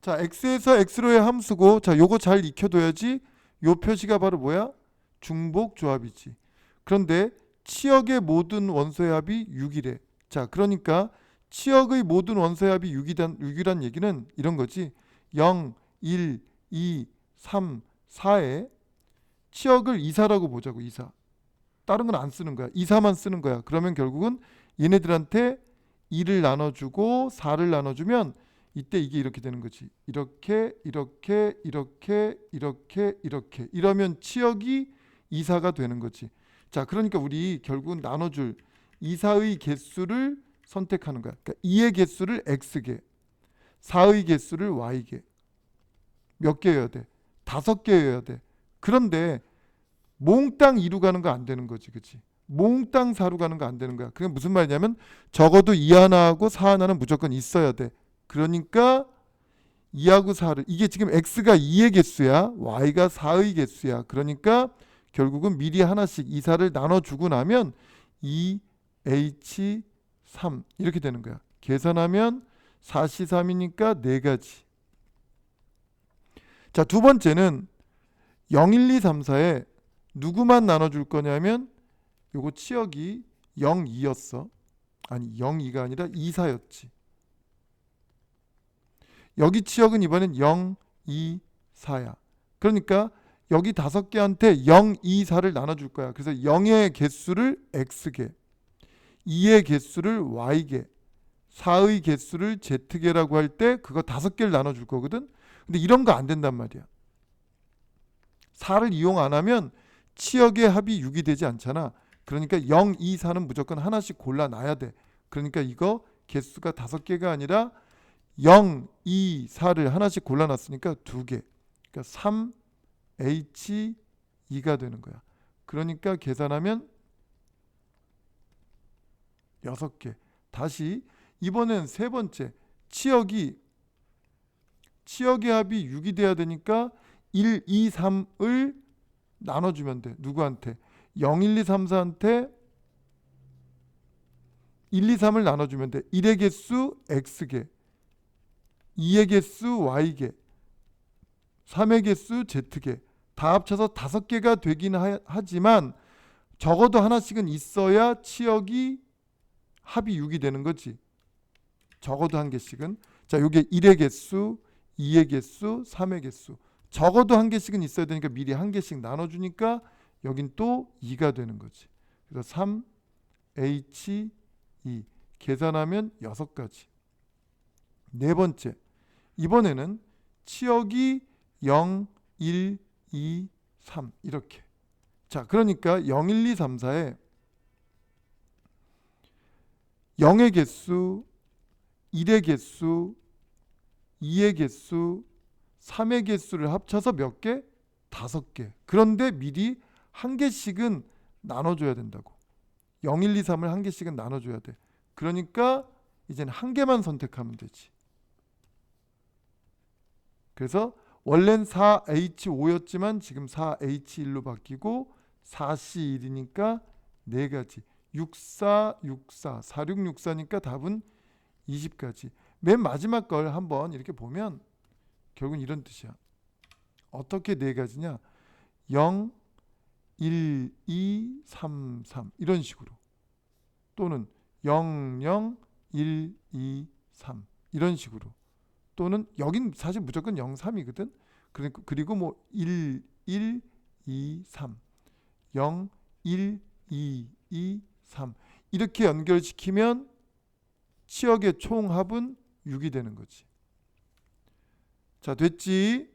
자, x에서 x로의 함수고 자, 요거 잘 익혀둬야지 요 표시가 바로 뭐야? 중복 조합이지. 그런데 치역의 모든 원소의 합이 6이래. 자, 그러니까 치역의 모든 원소의 합이 6이란, 6이란 얘기는 이런 거지. 0, 1, 2, 3, 4에 치역을 이사라고 보자고 이사. 다른 건 안 쓰는 거야. 이사만 쓰는 거야. 그러면 결국은 얘네들한테 2를 나눠주고 4를 나눠주면 이때 이게 이렇게 되는 거지. 이렇게 이렇게 이렇게 이렇게 이렇게 이러면 치역이 이사가 되는 거지. 자, 그러니까 우리 결국은 나눠줄 이사의 개수를 선택하는 거야. 그러니까 2의 개수를 x개, 4의 개수를 y개. 몇 개여야 돼? 다섯 개여야 돼. 그런데 몽땅 2로 가는 거 안 되는 거지, 그렇지? 몽땅 4로 가는 거 안 되는 거야. 그게 무슨 말이냐면 적어도 2 하나하고 4 하나는 무조건 있어야 돼. 그러니까 2하고 4를 이게 지금 x가 2의 개수야, y가 4의 개수야. 그러니까 결국은 미리 하나씩 2, 4를 나눠주고 나면 2h 3 이렇게 되는 거야. 계산하면 4c 3이니까 네 가지. 자, 두 번째는 0, 1, 2, 3, 4에 누구만 나눠줄 거냐면 요거 치역이 0, 2였어. 아니 0, 2가 아니라 2, 4였지. 여기 치역은 이번엔 0, 2, 4야. 그러니까 여기 다섯 개한테 0, 2, 4를 나눠줄 거야. 그래서 0의 개수를 x개, 2의 개수를 y개, 4의 개수를 z개라고 할 때 그거 다섯 개를 나눠줄 거거든. 근데 이런 거 안 된단 말이야. 4를 이용 안 하면 치역의 합이 6이 되지 않잖아. 그러니까 0, 2, 4는 무조건 하나씩 골라놔야 돼. 그러니까 이거 개수가 다섯 개가 아니라 0, 2, 4를 하나씩 골라놨으니까 두 개. 그러니까 3, H, 2가 되는 거야. 그러니까 계산하면 여섯 개. 다시 이번엔 세 번째 치역이 치역의 합이 6이 돼야 되니까 1, 2, 3을 나눠주면 돼. 누구한테? 0, 1, 2, 3, 4한테 1, 2, 3을 나눠주면 돼. 1의 개수 x개, 2의 개수 y개, 3의 개수 z개. 다 합쳐서 다섯 개가 되긴 하, 하지만 적어도 하나씩은 있어야 치역이 합이 6이 되는 거지. 적어도 한 개씩은. 자, 요게 1의 개수, 2의 개수, 3의 개수. 적어도 한 개씩은 있어야 되니까 미리 한 개씩 나눠주니까 여긴 또 2가 되는 거지. 그래서 3, H, 2 계산하면 여섯 가지. 네 번째 이번에는 치역이 0, 1, 2, 3 이렇게. 자 그러니까 0, 1, 2, 3, 4에 0의 개수, 1의 개수, 2의 개수, 3의 개수를 합쳐서 몇 개? 다섯 개. 그런데 미리 한 개씩은 나눠줘야 된다고. 0, 1, 2, 3을 한 개씩은 나눠줘야 돼. 그러니까 이제는 한 개만 선택하면 되지. 그래서 원래는 4H5였지만 지금 4H1로 바뀌고 4C1이니까 네 가지. 64, 64, 4664니까 답은 20가지. 맨 마지막 걸 한번 이렇게 보면 결국은 이런 뜻이야. 어떻게 네 가지냐? 0, 1, 2, 3, 3 이런 식으로 또는 0, 0, 1, 2, 3 이런 식으로 또는 여긴 사실 무조건 0, 3이거든. 그리고 그리고 뭐 1, 1, 2, 3 0, 1, 2, 2, 3 이렇게 연결시키면 치역의 총합은 6이 되는 거지. 자, 됐지?